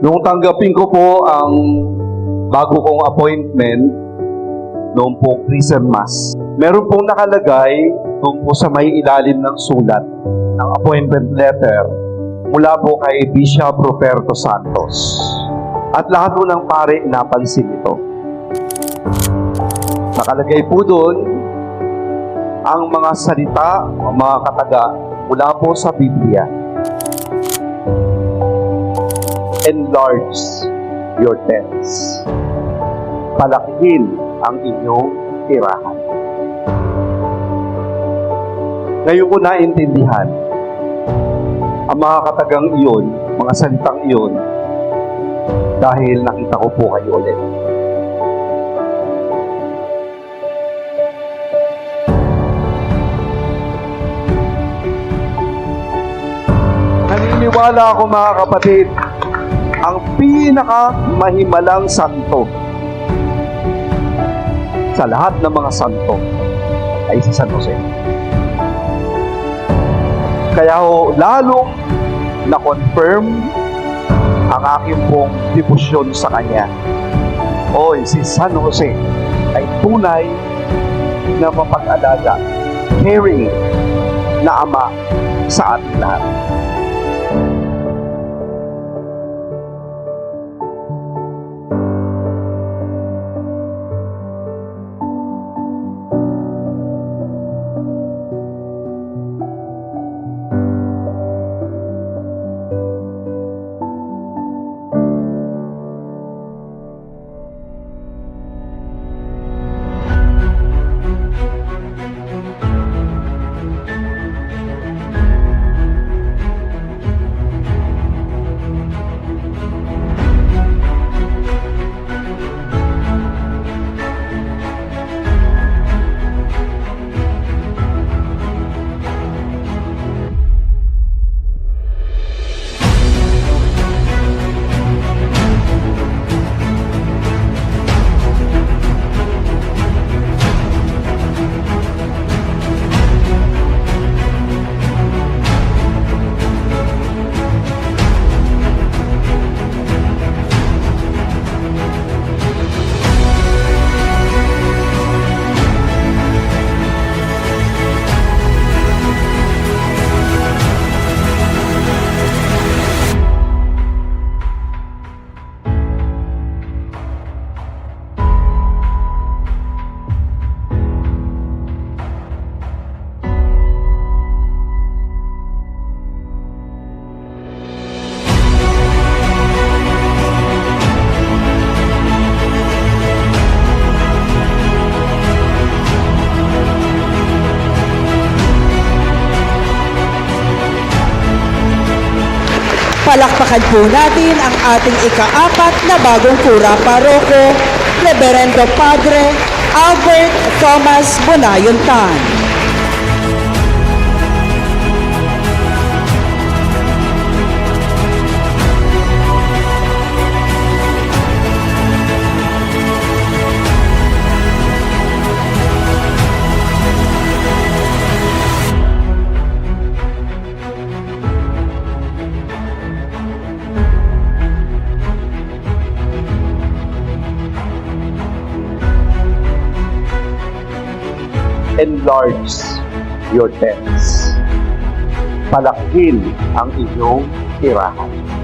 Nung tanggapin ko po ang bago kong appointment, noong po Christmas, meron pong nakalagay doon po sa may ilalim ng sulat ng appointment letter mula po kay Bishop Roberto Santos. At lahat po ng pare napansin ito. Nakalagay po doon ang mga salita, ang mga kataga mula po sa Biblia. Enlarge your tents. Palakihin ang inyong tirahan. Ngayon ko naintindihan ang mga katagang iyon, mga salitang iyon, dahil nakita ko po kayo ulit. Naniniwala ako mga kapatid, ang pinaka mahimalang santo sa lahat ng mga santo ay si San Jose. Kaya ho, lalong na-confirm ang aking pong debosyon sa kanya. Oy, si San Jose ay tunay na mapag-alaga, caring na ama sa ating lahat. Palakpakan po natin ang ating ikaapat na bagong kura paroko, Reverendo Padre Albert Thomas Bonayon enlarge your tents. Palakihin ang inyong tirahan.